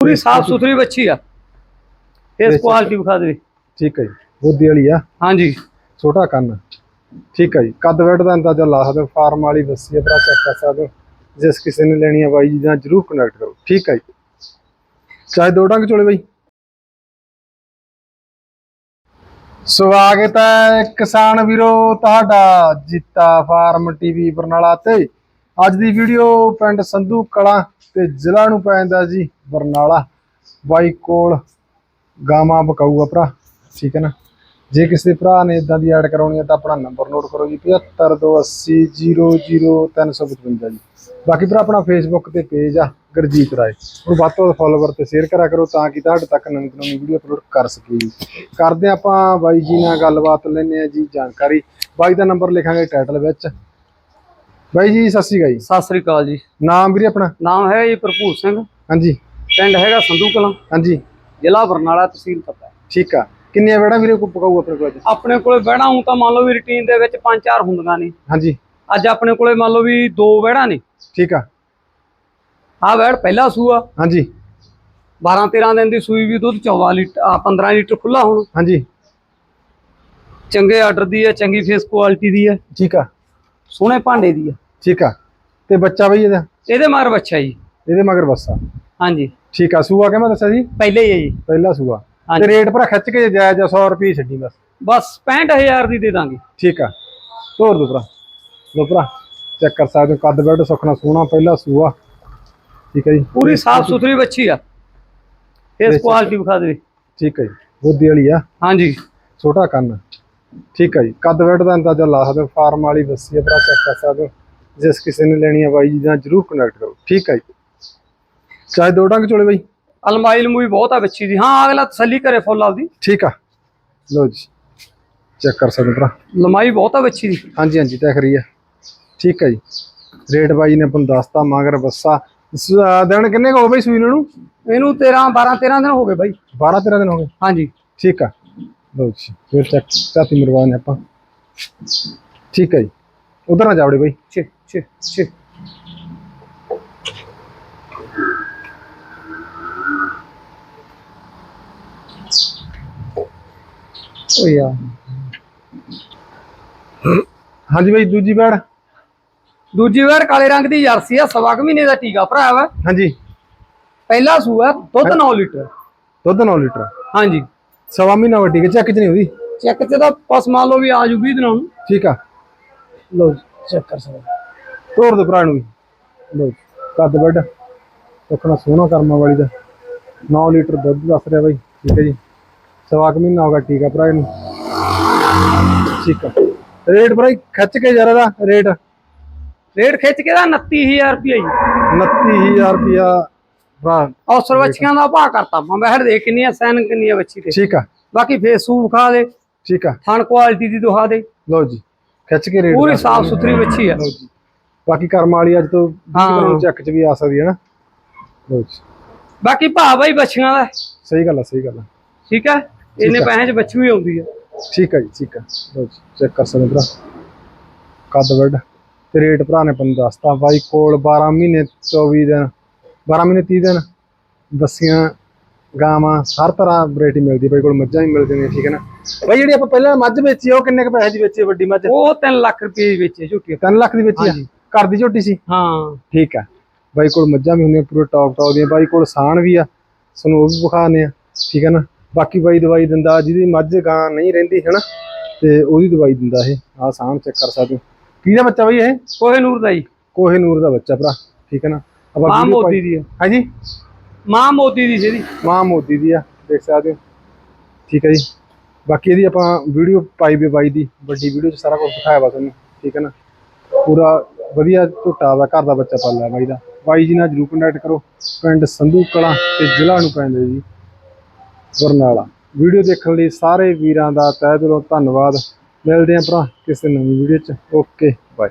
ਪੂਰੀ ਸਾਫ਼ ਸੁਥਰੀ ਬੱਚੀ ਆ। ਇਸ ਕੁਆਲਿਟੀ ਵਿਖਾ ਦੇ। ਠੀਕ ਹੈ ਜੀ ਬੋਦੀ ਵਾਲੀ ਆ। ਹਾਂਜੀ। ਛੋਟਾ ਕੰਨ। ਠੀਕ ਹੈ ਜੀ ਕੱਦ ਵੱਡ ਦਾ ਅੰਦਾਜ਼ਾ ਲਾ ਸਕਦੇ ਫਾਰਮ ਵਾਲੀ ਬੱਸੀ ਹੈ ਭਰਾ ਚੈੱਕ ਕਰ ਸਕਦੇ ਜਿਸ ਕਿਸੇ ਨੇ ਲੈਣੀ ਹੈ ਬਾਈ ਜੀ ਨਾਲ ਜਰੂਰ ਕਨੈਕਟ ਕਰੋ। ਠੀਕ ਹੈ ਜੀ। ਚਾਹੇ ਦੋ ਡੰਗ ਚੋਲੇ ਬਾਈ। ਸਵਾਗਤ ਹੈ ਕਿਸਾਨ ਵੀਰੋ ਤੁਹਾਡਾ ਜੀਤਾ ਫਾਰਮ ਟੀਵੀ ਬਰਨਾਲਾ ਤੇ। ਅੱਜ ਦੀ ਵੀਡੀਓ ਪਿੰਡ ਸੰਧੂ ਕਲਾਂ ਤੇ ਜ਼ਿਲ੍ਹਾ ਨੂੰ ਪੈ ਜਾਂਦਾ ਜੀ ਬਰਨਾਲਾ। ਬਾਈ ਕੋਲ ਗਾਵਾਂ ਬਕਾਊਗਾ ਭਰਾ, ਠੀਕ ਹੈ ਨਾ? ਜੇ ਕਿਸੇ ਭਰਾ ਨੇ ਇਦਾਂ ਦੀ ਐਡ ਕਰਾਉਣੀ ਹੈ ਤਾਂ ਆਪਣਾ ਨੰਬਰ ਨੋਟ ਕਰੋ ਜੀ 7528000355 ਜੀ। ਬਾਕੀ ਭਰਾ, ਆਪਣਾ ਫੇਸਬੁੱਕ ਤੇ ਪੇਜ ਆ, ਗੁਰਜੀਤ ਰਾਏ। ਉਹਨੂੰ ਵੱਧ ਤੋਂ ਵੱਧ ਫੋਲੋਵਰ ਤੇ ਸ਼ੇਅਰ ਕਰਿਆ ਕਰੋ ਤਾਂ ਕਿ ਤੁਹਾਡੇ ਤੱਕ ਨਵੀਂ ਤੋਂ ਨਵੀਂ ਵੀਡੀਓ ਅਪਲੋਡ ਕਰ ਸਕੀਏ ਜੀ। ਕਰਦੇ ਹਾਂ ਆਪਾਂ ਬਾਈ ਜੀ ਨਾਲ ਗੱਲਬਾਤ ਲੈਣੇ ਆ ਜੀ ਜਾਣਕਾਰੀ। ਬਾਈ ਦਾ ਨੰਬਰ ਲਿਖਾਂਗੇ ਟਾਈਟਲ ਵਿੱਚ। ਬਾਈ ਜੀ ਸਤਿ ਸ਼੍ਰੀ ਅਕਾਲ ਜੀ। ਸਤਿ ਸ੍ਰੀ ਅਕਾਲ ਜੀ। ਨਾਮ ਵੀਰੇ ਆਪਣਾ? ਨਾਮ ਹੈ ਜੀ ਭਰਪੂਰ ਸਿੰਘ। ਹਾਂਜੀ। ਪਿੰਡ ਹੈਗਾ ਸੰਧੂ ਕਲਾਂ। ਹਾਂਜੀ। ਜ਼ਿਲ੍ਹਾ ਬਰਨਾਲਾ ਤਹਿਸੀਲ ਪਤਾ ਠੀਕ ਆ। ਕਿੰਨੀਆਂ ਵੇੜਾਂ ਵੀਰੇ ਕੋ ਪਕਾਊ ਆਪਣੇ ਕੋਲ ਅੱਜ? ਆਪਣੇ ਕੋਲੇ ਵਹਿਣਾ ਹੂੰ ਤਾਂ ਮੰਨ ਲਓ ਵੀ ਰੁਟੀਨ ਦੇ ਵਿੱਚ ਪੰਜ ਚਾਰ ਹੁੰਦੀਆਂ ਨੇ। ਹਾਂਜੀ। ਅੱਜ ਆਪਣੇ ਕੋਲੇ ਮੰਨ ਲਓ ਵੀ ਦੋ ਵਹਿਣਾ ਨੇ। ਠੀਕ ਆ। ਆਹ ਵਹਿੜ ਪਹਿਲਾ ਸੂਆ। ਹਾਂਜੀ। 12 13 ਦਿਨ ਦੀ ਸੂਈ ਵੀ ਦੁੱਧ 14 ਲੀਟਰ ਆ 15 ਲੀਟਰ ਖੁੱਲਾ ਹੁਣ। ਹਾਂਜੀ। ਚੰਗੇ ਆਰਡਰ ਦੀ ਹੈ ਚੰਗੀ ਫੇਸ ਕੁਆਲਿਟੀ ਦੀ ਹੈ। ਠੀਕ ਆ। ਸੋਹਣੇ ਭਾਂਡੇ ਦੀ ਹੈ ਠੀਕ ਆ। ਤੇ ਬੱਚਾ ਬਈ ਇਹਦਾ? ਇਹਦੇ ਮਗਰ ਬੱਚਾ ਜੀ। ਇਹਦੇ ਮਗਰ ਬੱਸਾ। ਹਾਂਜੀ। ਠੀਕ ਆ। ਸੂਆ ਕਿਵੇਂ ਦੱਸਿਆ ਜੀ? ਪਹਿਲੇ ਹੀ ਹੈ ਜੀ। ਪਹਿਲਾ ਸੂਆ। ਤੇ ਰੇਟ ਭਰਾ ਖਿੱਚ ਕੇ ਜਾਇਜ਼ 100 ਰੁਪਏ ਛੱਡੀ ਬਸ। ਬਸ 65000 ਦੀ ਦੇ ਦਾਂਗੇ। ਠੀਕ ਆ। ਤੋਰ ਦੋ ਭਰਾ। ਲੋ ਭਰਾ ਚੈੱਕ ਕਰ ਸਕਦੇ ਹੋ। ਕੱਦ ਬੈਡ ਸੁਖਣਾ ਸੋਹਣਾ ਪਹਿਲਾ ਸੂਆ। ਠੀਕ ਹੈ ਜੀ। ਪੂਰੀ ਸਾਫ਼ ਸੁਥਰੀ ਬੱਚੀ ਆ। ਇਸ। ਕੁਆਲਿਟੀ ਵਿਖਾ ਦੇ ਠੀਕ ਹੈ ਜੀ। ਬੋਦੀ ਵਾਲੀ ਆ। ਹਾਂਜੀ। ਛੋਟਾ ਕੰਨ। ਠੀਕ ਹੈ ਜੀ। ਕੱਦ ਬੈਡ ਦਾ ਅੰਦਾਜ਼ਾ ਲਾ ਸਕਦੇ ਹੋ। ਫਾਰਮ ਵਾਲੀ ਬੱਸੀ ਹੈ ਭਰਾ ਚੈੱਕ ਕਰ ਸਕਦੇ ਹੋ ਜਿਸ ਕਿਸੇ ਨੇ ਲੈਣੀ ਹੈ ਬਾਈ ਜੀ ਨਾਲ ਜਰੂਰ ਕਨੈਕਟ ਕਰੋ। ਠੀਕ ਹੈ ਜੀ। ਚਾਹੇ ਦੋ ਡੰਗ ਚੋਲੇ ਬਾਈ। ਅਲਮਾਈ ਲਮੂਈ ਬਹੁਤ ਆ ਬੱਚੀ ਦੀ। ਹਾਂ ਅਗਲਾ ਤਸੱਲੀ ਕਰੇ ਫੁੱਲ ਆਪਦੀ। ਠੀਕ ਆ। ਲੋ ਜੀ। ਚੈੱਕ ਕਰ ਸਕਦੇ ਭਰਾ। ਲੰਮਾਈ ਬਹੁਤ ਆ ਬੱਚੀ ਦੀ। ਹਾਂਜੀ ਹਾਂਜੀ ਦੇਖ ਰਹੀ ਹੈ। ਠੀਕ ਹੈ ਜੀ। ਰੇਟ ਬਾਈ ਨੇ ਆਪਾਂ ਨੂੰ ਦੱਸਤਾ ਮਗਰ ਬੱਸਾ। ਦਿਨ ਕਿੰਨੇ ਕੁ ਹੋ ਬਈ ਸੂਈ ਨੂੰ? ਇਹਨੂੰ 13 12 13 ਦਿਨ ਹੋ ਗਏ ਬਾਈ। 12 13 ਦਿਨ ਹੋ ਗਏ। ਹਾਂਜੀ। ਠੀਕ ਆ। ਲੋ ਜੀ ਫਿਰ ਚੈੱਕ ਚਾਤੀ ਮਰਵਾਉਣੇ ਆਪਾਂ। ਠੀਕ ਹੈ ਜੀ। ਉਧਰ ਨਾ ਜਾਵੜੇ ਬਾਈ। ਛੇ ਛੇ ਛੇ। ਓ ਯਾਰ। ਹਾਂਜੀ ਬਾਈ ਦੂਜੀ ਬੈੜ ਦੂਜੀ ਵਾਰ ਕਾਲੇ ਰੰਗ ਦੀ ਜਰਸੀ ਆ ਸਵਾ ਕੁ ਮਹੀਨੇ ਦਾ ਟੀਕਾ ਭਰਾ ਵਾ। ਹਾਂਜੀ। ਪਹਿਲਾ ਸੂਆ ਦੁੱਧ 9 ਲੀਟਰ। ਦੁੱਧ 9 ਲੀਟਰ। ਹਾਂਜੀ। ਸਵਾ ਮਹੀਨਾ ਵੱਡੀ ਕੇ ਚੈੱਕ ਚ ਨਹੀਂ ਉਹਦੀ? ਚੈੱਕ ਤੇ ਤਾਂ ਪਸ ਮੰਨ ਲਓ ਵੀ ਆ ਜੂ 20 ਦਿਨਾਂ ਨੂੰ ਠੀਕ ਆ। ਲਓ ਚੈੱਕ ਕਰ ਸਕਦੇ ਤੋੜ ਦੋ ਭਰਾ ਨੂੰ ਵੀ। ਲੋ ਜੀ ਕੱਦ ਬੈਡ ਸੁਖਣਾ ਸੋਹਣਾ ਕਰਮਾਂ ਵਾਲੀ ਦਾ। 9 ਲੀਟਰ ਦੁੱਧ ਦੱਸ ਰਿਹਾ ਬਾਈ ਠੀਕ ਹੈ ਜੀ। ਸਵਾ ਕੁ ਮਹੀਨਾ ਹੋ ਗਿਆ ਠੀਕ ਆ ਭਰਾ ਇਹਨੂੰ। ਠੀਕ ਆ। ਰੇਟ ਭਰਾ ਖਿੱਚ ਕੇ ਜਰਾ ਦਾ ਰੇਟ। ਰੇਟ ਖਿੱਚ ਕੇ ਦਾ 29000 ਰੁਪਏ ਜੀ। 29000 ਰੁਪਿਆ ਭਰਾ ਔਸਰ ਬੱਚੀਆਂ ਦਾ ਭਾਅ ਕਰਤਾ ਮੈਂ। ਬਹਿਰ ਦੇ ਕਿੰਨੀ ਆ ਸੈਨ ਕਿੰਨੀ ਆ ਬੱਚੀ ਤੇ ਠੀਕ ਆ। ਬਾਕੀ ਫੇਸੂ ਵਿਖਾ ਦੇ। ਠੀਕ ਆ। ਥਣ ਕੁਆਲਿਟੀ ਦੀ ਦਿਖਾ ਦੇ। ਲਓ ਜੀ ਖਿੱਚ ਕੇ ਰੇਟ ਪੂਰੀ ਸਾਫ਼ ਸੁਥਰੀ ਬੱਚੀ ਆ। ਲਓ ਜੀ। ਬਾਕੀ ਕਰਮ ਵਾਲੀ ਅੱਜ ਤੋਂ ਹਾਂ। ਚੱਕ ਚ ਵੀ ਆ ਸਕਦੀ ਹੈ ਨਾ। ਲਓ ਜੀ। ਬਾਕੀ ਭਾਅ ਬਾਈ ਬੱਚੀਆਂ ਦਾ। ਸਹੀ ਗੱਲ ਆ ਸਹੀ ਗੱਲ ਆ। ਠੀਕ ਆ। ਪੈਸੇ ਚ ਬੱਚੀ ਵੀ ਆਉਂਦੀ ਆ। ਠੀਕ ਆ ਜੀ ਠੀਕ ਆ। ਲਓ ਜੀ ਚੈੱਕ ਕਰ ਸਕਦੇ ਭਰਾ। ਕੱਦ ਵੱਡ ਤੇ ਰੇਟ ਭਰਾ ਨੇ ਤੁਹਾਨੂੰ ਦੱਸਤਾ। ਬਾਈ ਕੋਲ 12 ਮਹੀਨੇ 24 ਦਿਨ। 12 ਮਹੀਨੇ 30 ਦਿਨ ਬੱਸੀਆਂ ਗਾਵਾਂ ਹਰ ਤਰ੍ਹਾਂ ਵੈਰਾਈਟੀ ਮਿਲਦੀ ਬਾਈ ਕੋਲ ਮੱਝਾਂ ਵੀ ਮਿਲਦੀਆਂ ਨੇ ਠੀਕ ਹੈ ਨਾ? ਬਾਈ ਜਿਹੜੀ ਆਪਾਂ ਪਹਿਲਾਂ ਮੱਝ ਵੇਚੀ ਉਹ ਕਿੰਨੇ ਕ ਪੈਸੇ ਦੀ ਵੇਚੀ ਵੱਡੀ ਮੱਝ? ਉਹ 3 ਲੱਖ ਰੁਪਏ ਵਿੱਚ ਝੁੱਟੀ 3 ਲੱਖ ਦੀ ਵੇਚੀ ਆ। ਘਰ ਦੀ ਝੋਟੀ ਸੀ? ਹਾਂ। ਠੀਕ ਆ। ਬਾਈ ਕੋਲ ਮੱਝਾਂ ਵੀ ਹੁੰਦੀਆਂ ਪੂਰੇ ਟੌਪ ਟੌਪ ਦੀਆਂ ਬਾਈ ਕੋਲ ਸਾਣ ਵੀ ਆ ਤੁਹਾਨੂੰ ਉਹ ਵੀ ਵਿਖਾਣੇ ਆ ਠੀਕ ਹੈ ਨਾ? ਬਾਕੀ ਬਾਈ ਦਵਾਈ ਦਿੰਦਾ ਜਿਹਦੀ ਮੱਝ ਗਾਂ ਨਹੀਂ ਰਹਿੰਦੀ ਹੈ ਨਾ? ਤੇ ਉਹਦੀ ਦਵਾਈ ਦਿੰਦਾ ਇਹ ਆਹ ਸਾਣ ਚੈੱਕ ਕਰ ਸਕਦੇ ਕਿਹਦਾ ਬੱਚਾ ਬਾਈ ਇਹ? ਕੋਹੇ ਨੂਰ ਦਾ ਜੀ। ਕੋਹੇ ਨੂਰ ਦਾ ਬੱਚਾ ਭਰਾ ਠੀਕ ਹੈ ਨਾ? ਆਪਾਂ ਮਾਂ video ਮੋਦੀ ਪਾਈ- ਦੀ ਆ। ਹਾਂਜੀ? ਮਾਂ ਮੋਦੀ ਦੀ ਜਿਹਦੀ ਮਾਂ ਮੋਦੀ ਦੀ ਆ ਦੇਖ ਸਕਦੇ ਹੋ। ਠੀਕ ਹੈ ਜੀ। ਬਾਕੀ ਇਹਦੀ ਆਪਾਂ ਵੀਡੀਓ ਪਾਈ ਵੀ ਬਾਈ ਦੀ ਵੱਡੀ ਵੀਡੀਓ 'ਚ ਸਾਰਾ ਕੁਝ ਦਿਖਾਇਆ ਵਾ ਤੁਹਾਨੂੰ। ਠੀਕ ਹੈ ਨਾ? ਪੂਰਾ ਵਧੀਆ ਝੋਟਾ ਦਾ ਘਰ ਦਾ ਬੱਚਾ ਪਾਲਿਆ ਬਾਈ ਦਾ। ਬਾਈ ਜੀ ਨਾਲ ਜਰੂਰ ਕੰਟੈਕਟ ਕਰੋ। ਪਿੰਡ ਸੰਧੂ ਕਲਾਂ ਤੇ ਜ਼ਿਲ੍ਹਾ ਨੂੰ ਪੈਂਦੇ ਜੀ। ਬਰਨਾਲਾ। ਵੀਡੀਓ ਦੇਖਣ ਲਈ ਸਾਰੇ ਵੀਰਾਂ ਦਾ ਤਹਿ ਦਿਲੋਂ ਧੰਨਵਾਦ। ਮਿਲਦੇ ਆਂ ਭਰਾ ਕਿਸੇ ਨਵੀਂ ਵੀਡੀਓ 'ਚ। Okay bye.